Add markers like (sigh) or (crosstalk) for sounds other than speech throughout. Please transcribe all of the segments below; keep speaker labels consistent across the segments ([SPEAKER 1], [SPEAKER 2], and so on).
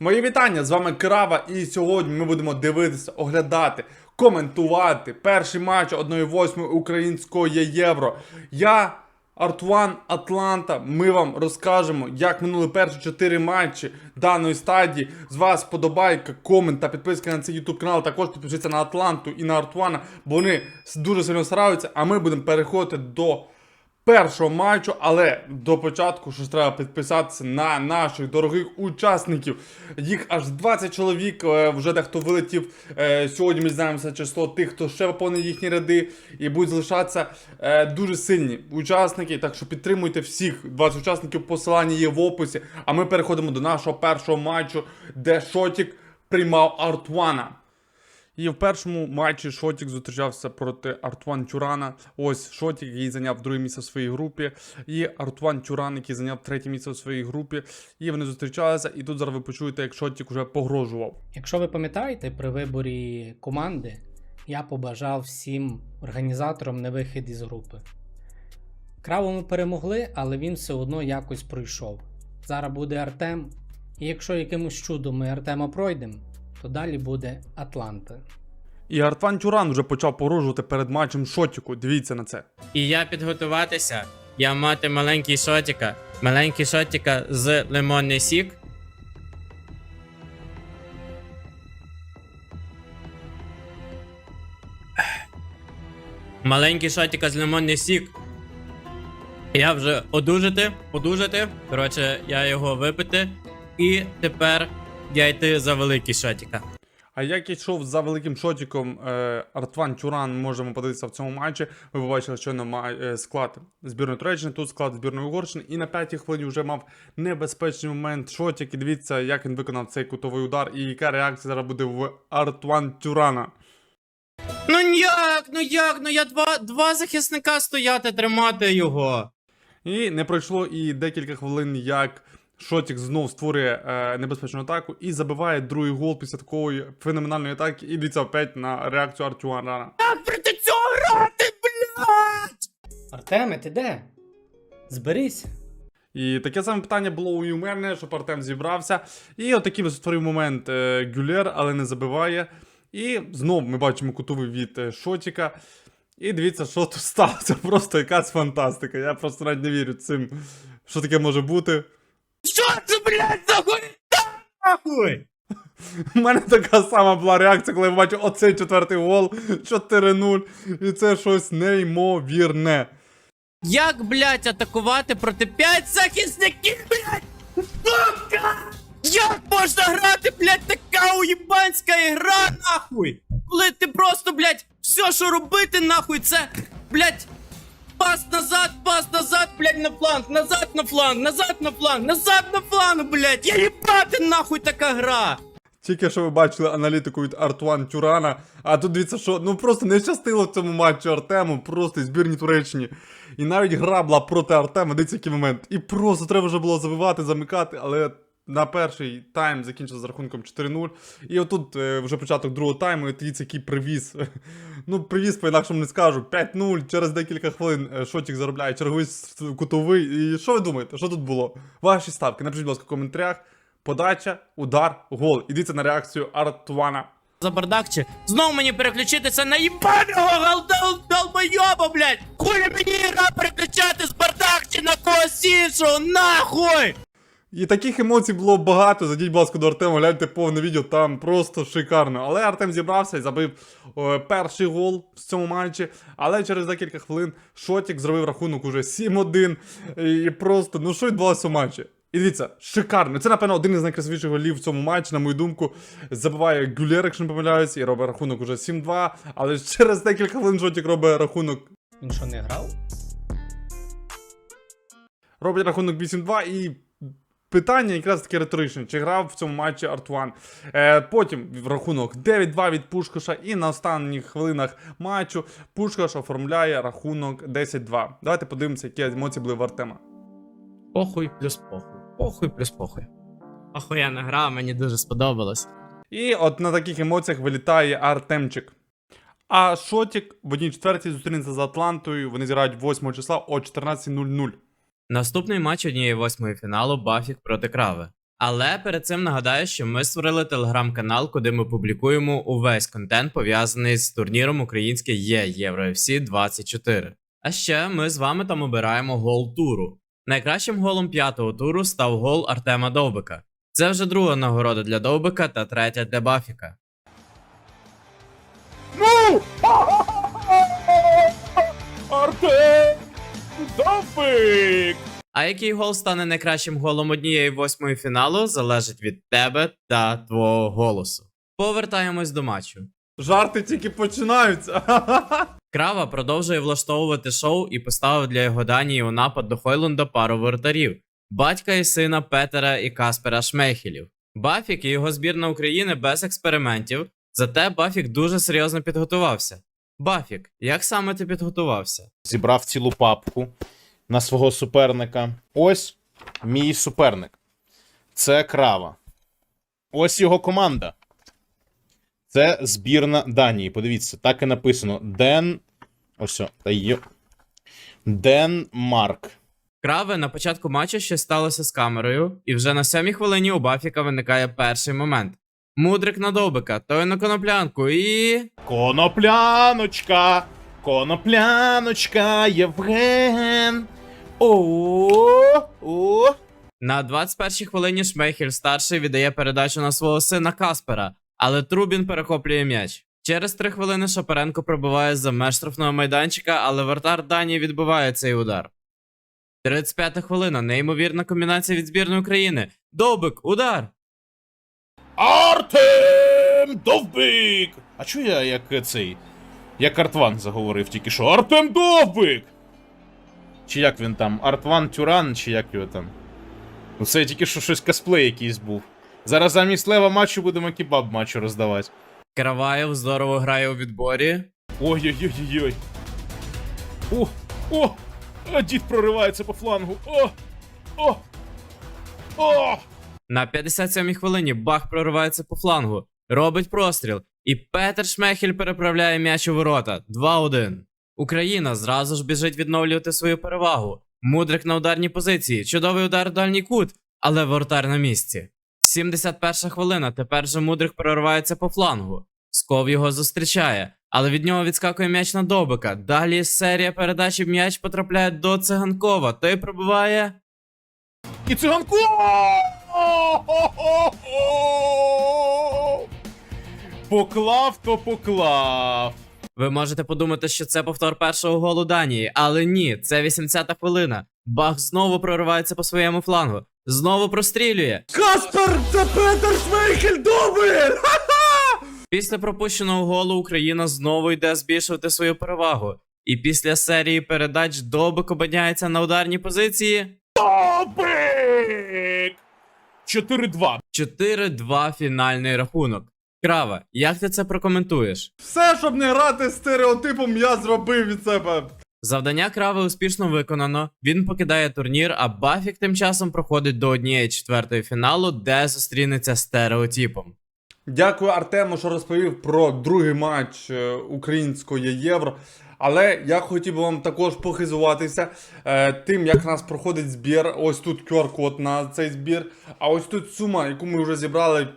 [SPEAKER 1] Мої вітання! З вами Крава, і сьогодні ми будемо дивитися, оглядати, коментувати перший матч 1-8 українського євро. Я, Артуан Атланта. Ми вам розкажемо, як минули перші 4 матчі даної стадії. З вас подобайка, комент та підписка на цей YouTube канал. Також підпишіться на Атланту і на Артуана, бо вони дуже сильно стараються. А ми будемо переходити до першого матчу, але до початку щось треба підписатися на наших дорогих учасників. Їх аж 20 чоловік, е, вже дехто вилетів. Е, Сьогодні ми дізнаємося число тих, хто ще поповнив їхні ряди, і будуть залишатися е, дуже сильні учасники. Так що підтримуйте всіх 20 учасників. Посилання є в описі. А ми переходимо до нашого першого матчу, де Шотік приймав Артуана. І в першому матчі Шотік зустрічався проти Артуан Тюрана. Ось Шотік, який зайняв друге місце в своїй групі, і Артуан Тюран, який зайняв третє місце в своїй групі. І вони зустрічалися. І тут зараз ви почуєте, як Шотік вже погрожував.
[SPEAKER 2] Якщо ви пам'ятаєте, при виборі команди я побажав всім організаторам на вихід із групи. Краву ми перемогли, але він все одно якось пройшов. Зараз буде Артем, і якщо якимось чудом ми Артема пройдемо, то далі буде Атланта.
[SPEAKER 1] І Артуан Тюран вже почав погрожувати перед матчем Шотіку. Дивіться на це.
[SPEAKER 3] І я підготуватися. Я мати маленький шотіка. Маленький шотіка з лимонний сік. Маленький шотіка з лимонний сік. Я вже одужати, одужати. Коротше, я його випити. І тепер я йти за великий шотіка.
[SPEAKER 1] А як йшов за великим шотіком е, Артван Тюран, можемо подивитися в цьому матчі. Ви побачили, що на е, склад збірної Туреччини, тут склад збірної Угорщини. І на п'ятій хвилині вже мав небезпечний момент шотік. І дивіться, як він виконав цей кутовий удар, і яка реакція зараз буде в Артван Тюрана.
[SPEAKER 3] Ну як? Ну як? Ну я два, два захисника стояти, тримати його.
[SPEAKER 1] І не пройшло і декілька хвилин, як Шотік знов створює е, небезпечну атаку і забиває другий гол після такої феноменальної атаки. І дивіться опять на реакцію Артюана.
[SPEAKER 3] Як проти цього грати, блядь?
[SPEAKER 2] Артеме, ти де? Зберись.
[SPEAKER 1] І таке саме питання було і у мене, щоб Артем зібрався. І отакий створив момент е, Гюлер, але не забиває. І знов ми бачимо кутовий від е, Шотіка. І дивіться, що тут сталося. (laughs) Просто якась фантастика. Я просто навіть не вірю цим, що таке може бути.
[SPEAKER 3] Що це, блядь, за нахуй?
[SPEAKER 1] У мене така сама була реакція, коли я бачу оцей четвертий гол 4-0. І це щось неймовірне.
[SPEAKER 3] Як, блядь, атакувати проти 5 захисників, блядь? Сука! Як можна грати, блядь, така уєбанська ігра, нахуй? Коли ти просто, блядь, все, що робити, нахуй, це, блядь, пас назад, пас назад, блядь, на фланг, назад на фланг, назад на фланг, назад на фланг, блядь, я їбати, нахуй, така гра.
[SPEAKER 1] Тільки що ви бачили аналітику від Артуан Тюрана, а тут дивіться, що ну просто не щастило в цьому матчі Артему, просто збірні Туреччині. І навіть гра була проти Артема, дивіться який момент. І просто треба вже було забивати, замикати, але на перший тайм закінчився з рахунком 4-0. І отут е, вже початок другого тайму, і дивіться, який привіз. (laughs) Ну, привіз, по-інакшому не скажу. 5-0, через декілька хвилин е, Шотік заробляє черговий кутовий. І що ви думаєте, що тут було? Ваші ставки, напишіть, будь ласка, в коментарях. Подача, удар, гол. Ідіться на реакцію Артуана.
[SPEAKER 3] За бардак чи знов мені переключитися на їбаного галдал блядь! Хуй мені гра переключати з бардак чи на когось іншого, нахуй!
[SPEAKER 1] І таких емоцій було багато. Зайдіть, будь ласка, до Артема, гляньте повне відео, там просто шикарно. Але Артем зібрався і забив е, перший гол в цьому матчі. Але через декілька хвилин Шотік зробив рахунок уже 7-1. І просто, ну що відбулося в матчі? І дивіться, шикарно. Це, напевно, один із найкрасивіших голів в цьому матчі, на мою думку. Забиває Гюлєр, якщо не помиляюсь, і робить рахунок уже 7-2. Але через декілька хвилин Шотік робить рахунок
[SPEAKER 2] Він що не грав?
[SPEAKER 1] Робить рахунок 8-2 і. Питання якраз таке риторичне, чи грав в цьому матчі Артуан. Е, потім в рахунок 9-2 від Пушкаша, і на останніх хвилинах матчу Пушкаш оформляє рахунок 10-2. Давайте подивимося, які емоції були в Артема.
[SPEAKER 3] Похуй плюс похуй. Похуй плюс похуй. Охуєнна гра, мені дуже сподобалось.
[SPEAKER 1] І от на таких емоціях вилітає Артемчик. А Шотік в одній четвертій зустрінеться з Атлантою. Вони зіграють 8 числа о 14.00.
[SPEAKER 3] Наступний матч однієї восьмої фіналу Бафік проти Крави. Але перед цим нагадаю, що ми створили телеграм-канал, куди ми публікуємо увесь контент, пов'язаний з турніром Українське є Євро FC 24. А ще ми з вами там обираємо гол туру. Найкращим голом п'ятого туру став гол Артема Довбика. Це вже друга нагорода для Довбика та третя для Бафіка.
[SPEAKER 1] Ну! (laughs) Артем! Довбик!
[SPEAKER 3] А який гол стане найкращим голом однієї восьмої фіналу, залежить від тебе та твого голосу. Повертаємось до матчу.
[SPEAKER 1] Жарти тільки починаються. (laughs)
[SPEAKER 3] Крава продовжує влаштовувати шоу і поставив для його Данії у напад до Хойлунда пару воротарів батька і сина Петера і Каспера Шмейхелів. Бафік і його збірна України без експериментів, зате Бафік дуже серйозно підготувався. Бафік, як саме ти підготувався?
[SPEAKER 4] зібрав цілу папку на свого суперника. Ось мій суперник. Це крава. Ось його команда. Це збірна Данії. Подивіться, так і написано. Ден. Ось. Та є. Денмарк.
[SPEAKER 3] Крави на початку матчу щось сталося з камерою, і вже на сьомій хвилині у Бафіка виникає перший момент. Мудрик на довбика, той на коноплянку і.
[SPEAKER 4] Конопляночка. Конопляночка, Євген. О, о.
[SPEAKER 3] На 21-й хвилині Шмейхель старший віддає передачу на свого сина Каспера, але Трубін перехоплює м'яч. Через три хвилини Шапаренко пробиває за меж штрафного майданчика, але вратар Данії відбиває цей удар. 35-та хвилина. Неймовірна комбінація від збірної України. Довбик, удар!
[SPEAKER 4] Артем Довбик! А чого я як цей? Як Артван заговорив тільки що? Артем Довбик! Чи як він там? Артван Тюран, чи як його там? Ну це тільки що щось косплей якийсь був. Зараз замість лева матчу будемо кебаб матчу роздавати.
[SPEAKER 3] Караваєв здорово грає у відборі.
[SPEAKER 4] Ой-ой-ой-ой. О! О! А, дід проривається по флангу. О! О! О!
[SPEAKER 3] На 57-й хвилині Бах проривається по флангу, робить простріл, і Петер Шмехель переправляє м'яч у ворота 2-1. Україна зразу ж біжить відновлювати свою перевагу. Мудрик на ударній позиції, чудовий удар в дальній кут, але воротар на місці. 71 хвилина. Тепер же Мудрик проривається по флангу. Сков його зустрічає, але від нього відскакує м'яч на Добика. Далі серія передач м'яч потрапляє до циганкова. Той пробиває.
[SPEAKER 4] І циганку! Поклав, то поклав.
[SPEAKER 3] Ви можете подумати, що це повтор першого голу Данії, але ні, це 80-та хвилина. Бах знову проривається по своєму флангу, знову прострілює.
[SPEAKER 1] Каспер, це Петер Шмейхель Довбик!
[SPEAKER 3] Після пропущеного голу Україна знову йде збільшувати свою перевагу. І після серії передач Добик обаняється на ударній позиції.
[SPEAKER 4] Добик! 4-2.
[SPEAKER 3] 4-2 фінальний рахунок. Крава, як ти це прокоментуєш?
[SPEAKER 1] Все, щоб не грати стереотипом, я зробив від себе.
[SPEAKER 3] Завдання крави успішно виконано. Він покидає турнір, а Бафік тим часом проходить до однієї четвертої фіналу, де зустрінеться з стереотипом.
[SPEAKER 1] Дякую Артему, що розповів про другий матч е, української євро. Але я хотів би вам також похизуватися е, тим, як у нас проходить збір. Ось тут QR-код на цей збір. А ось тут сума, яку ми вже зібрали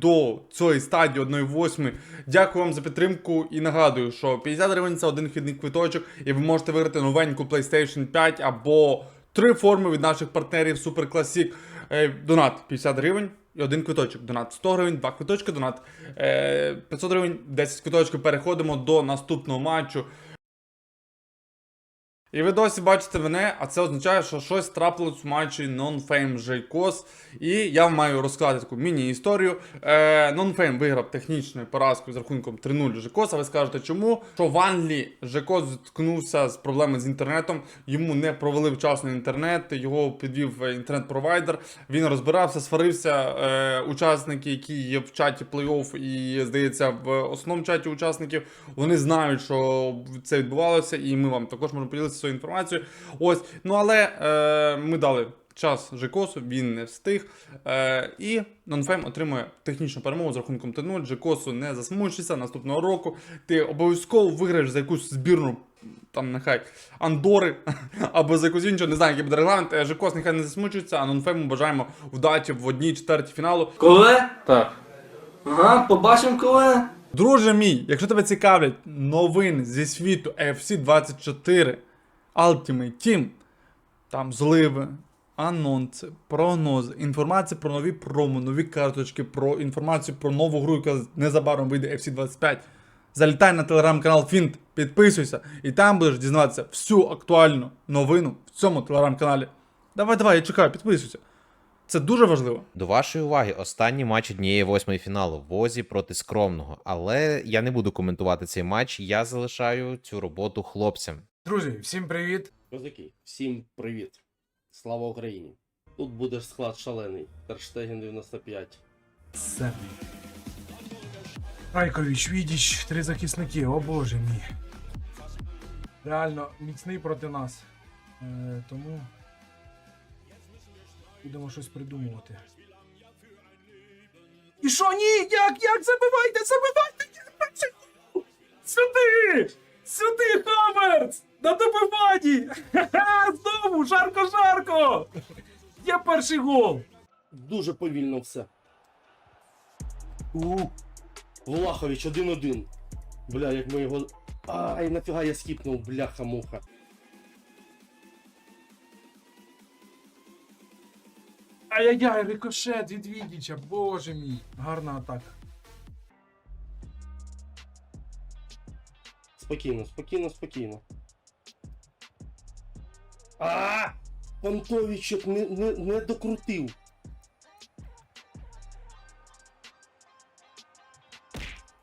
[SPEAKER 1] до цієї стадії 1-8. Дякую вам за підтримку і нагадую, що 50 гривень це один вхідний квиточок, і ви можете виграти новеньку PlayStation 5 або три форми від наших партнерів Super Classic. Е, Донат 50 гривень і один квиточок. Донат 100 гривень, два квиточки, донат е, 500 гривень, 10 квиточків. Переходимо до наступного матчу. І ви досі бачите мене, а це означає, що щось трапилось у матчі Non-Fame Жейкос. І я маю розказати таку міні-історію. Е, Non-Fame виграв технічною поразкою з рахунком 3-0 Жекос. А ви скажете, чому? Що в Англії Жекос зіткнувся з проблемами з інтернетом, йому не провели вчасно інтернет, його підвів інтернет-провайдер. Він розбирався, сварився. Е, учасники, які є в чаті плей-офф і, здається, в основному чаті учасників, вони знають, що це відбувалося, і ми вам також можемо поділитися своєю інформацією. Ось, ну але е, ми дали час Жекосу, він не встиг. Е, і Нонфейм отримує технічну перемогу з рахунком 3-0. Жекосу не засмучуйся наступного року. Ти обов'язково виграєш за якусь збірну. Там нехай Андори (laughs) або за якусь іншу, не знаю, який буде регламент. Жекос нехай не засмучується, а Нонфейму бажаємо вдачі в одній четвертій фіналу.
[SPEAKER 5] Коли?
[SPEAKER 1] Так.
[SPEAKER 5] Ага, побачимо коли.
[SPEAKER 1] Друже мій, якщо тебе цікавлять новини зі світу AFC 24 Ultimate Team, там зливи, анонси, прогнози, інформація про нові промо, нові карточки, про інформацію про нову гру, яка незабаром вийде FC 25. Залітай на телеграм-канал Фінт, підписуйся, і там будеш дізнаватися всю актуальну новину в цьому телеграм-каналі. Давай, давай, я чекаю, підписуйся. Це дуже важливо.
[SPEAKER 6] До вашої уваги, останній матч однієї восьмої фіналу Возі проти скромного. Але я не буду коментувати цей матч. Я залишаю цю роботу хлопцям.
[SPEAKER 7] Друзі, всім привіт!
[SPEAKER 8] Козаки, всім привіт. Слава Україні. Тут буде склад шалений. Терштеген 95.
[SPEAKER 7] Сербій. Райкович, Відіч, три захисники, о боже мій. Реально міцний проти нас. Е, тому будемо щось придумувати. І що ні? Як? Як? Забивайте, забивайте! Сюди! Сюди, Хаверц! На добиванні! Знову! Жарко-жарко! Є перший гол!
[SPEAKER 8] Дуже повільно все.
[SPEAKER 7] У,
[SPEAKER 8] Влахович 1-1. Бля, як ми його. Ай, нафіга я скіпнув, бляха-муха.
[SPEAKER 7] Ай-яй-яй, рикошет від Відіча, боже мій. Гарна атака.
[SPEAKER 8] Спокійно, спокійно, спокійно. А! Пантовичок не, не, не докрутив.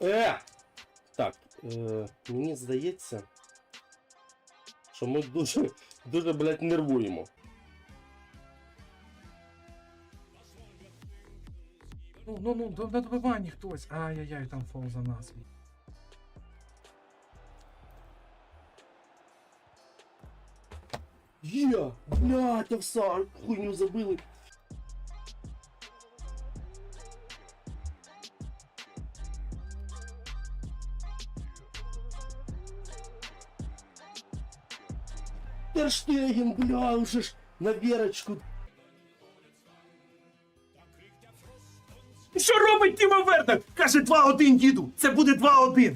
[SPEAKER 8] Е! Так, е, мені здається, що ми дуже, дуже, блядь, нервуємо.
[SPEAKER 7] Ну, ну, ну, на добиванні хтось. Ай-яй-яй, там фол за нас.
[SPEAKER 8] Є! Блядь, овса, хуйню забили. Терштеген, бля, уже ж на Верочку.
[SPEAKER 7] Що робить Тіма Вернер? Каже 2-1, діду. Це буде 2-1.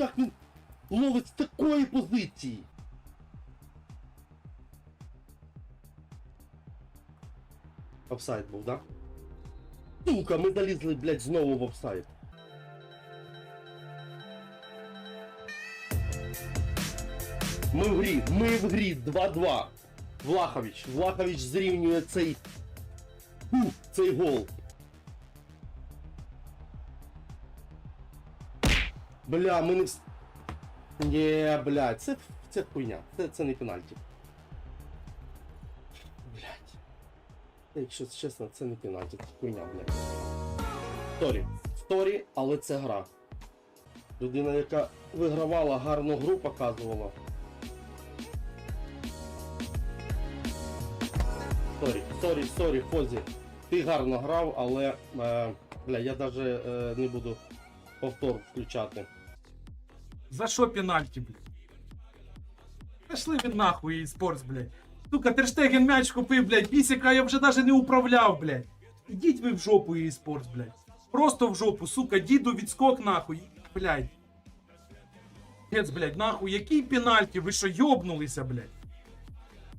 [SPEAKER 8] як він ловить з такої позиції? Офсайд був, да? Сука, ми залізли, блядь, знову в офсайд. Ми в грі, ми в грі, 2-2. Влахович, Влахович зрівнює цей. Фу, цей гол. Бля, ми не вс... Бля, це, це хуйня. Це, це не пенальті. Блять. Якщо чесно, це не пенальті, це хуйня, блядь. Сторі. Сторі, але це гра. Людина, яка вигравала гарну гру, показувала. Сорі, сорі, сорі, Фозі. Ти гарно грав, але. Е, бля, я навіть е, не буду повтор включати.
[SPEAKER 7] За що пенальті, блядь? Пішли від нахуй і спортс, блядь. Сука, Терштеген м'яч купив, блядь. Бісіка я вже навіть не управляв, блядь. Ідіть ви в жопу і спортс, блядь. Просто в жопу, сука, діду відскок нахуй. Блядь. Гец, блядь, нахуй, який пенальті? Ви що, йобнулися, блядь?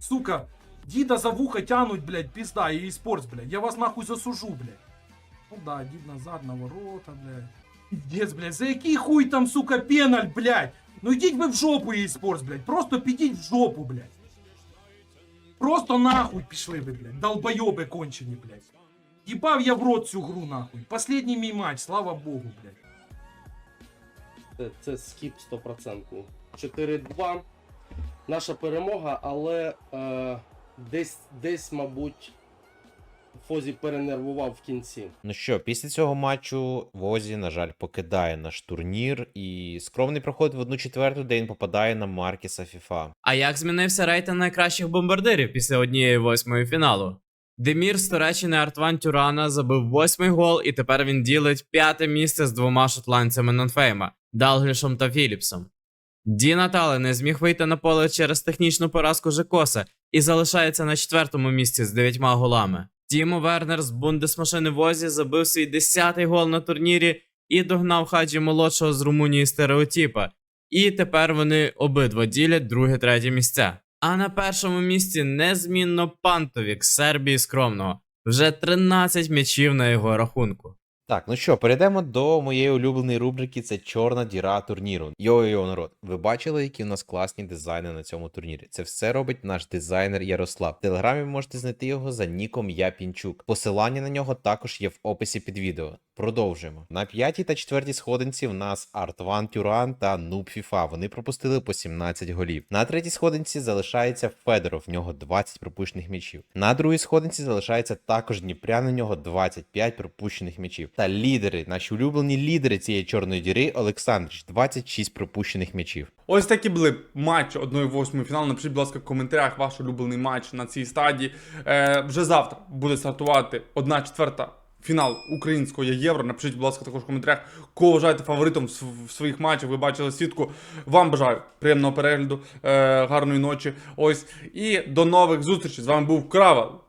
[SPEAKER 7] Сука, діда за вуха тянуть, блядь, пізда, і спортс, блядь. Я вас нахуй засужу, блядь. Ну да, дід назад на ворота, блядь. Пиздец, блядь, за який хуй там, сука, пеналь, блядь? Ну йдіть ви в жопу її спортс, блядь. Просто підіть в жопу, блядь. Просто нахуй пішли ви, блядь. Долбойоби кончені, блядь. Їбав я в рот цю гру, нахуй. Последній мій матч, слава Богу, блядь.
[SPEAKER 8] Це, це скіп 100%. 4-2. Наша перемога, але е, десь, десь, мабуть, Фозі перенервував в кінці.
[SPEAKER 6] Ну що, після цього матчу Возі, на жаль, покидає наш турнір, і скромний проходить в одну четверту, де він попадає на Маркіса FIFA.
[SPEAKER 3] А як змінився рейтинг найкращих бомбардирів після однієї восьмої фіналу? Демір з Туреччини Артван Тюрана забив восьмий гол, і тепер він ділить п'яте місце з двома шотландцями Нонфейма Далглішом та Філіпсом. Ді Натале не зміг вийти на поле через технічну поразку Жекоса і залишається на четвертому місці з дев'ятьма голами. Тімо Вернер з бундесмашини Возі забив свій десятий гол на турнірі і догнав хаджі молодшого з Румунії стереотіпа. І тепер вони обидва ділять друге-третє місця. А на першому місці незмінно Пантовік Сербії скромного. Вже 13 м'ячів на його рахунку.
[SPEAKER 6] Так, ну що, перейдемо до моєї улюбленої рубрики. Це чорна діра турніру. Йо-йо, народ. Ви бачили, які у нас класні дизайни на цьому турнірі? Це все робить наш дизайнер Ярослав. В телеграмі можете знайти його за ніком Япінчук. Посилання на нього також є в описі під відео. Продовжуємо. На п'ятій та четвертій сходинці в нас Артван Тюран та Нуб Фіфа. Вони пропустили по 17 голів. На третій сходинці залишається Федоров, в нього 20 пропущених м'ячів. На другій сходинці залишається також Дніпрян, у нього 25 пропущених м'ячів. Та лідери, наші улюблені лідери цієї чорної діри, Олександрич, 26 пропущених м'ячів.
[SPEAKER 1] Ось такі були матчі 1-8 фіналу. Напишіть, будь ласка, в коментарях ваш улюблений матч на цій стадії. Е, вже завтра буде стартувати 1 четверта фінал українського євро. Напишіть, будь ласка, також в коментарях, кого вважаєте фаворитом в своїх матчах. Ви бачили сітку. Вам бажаю приємного перегляду, е, гарної ночі. Ось. І до нових зустрічей. З вами був Крава.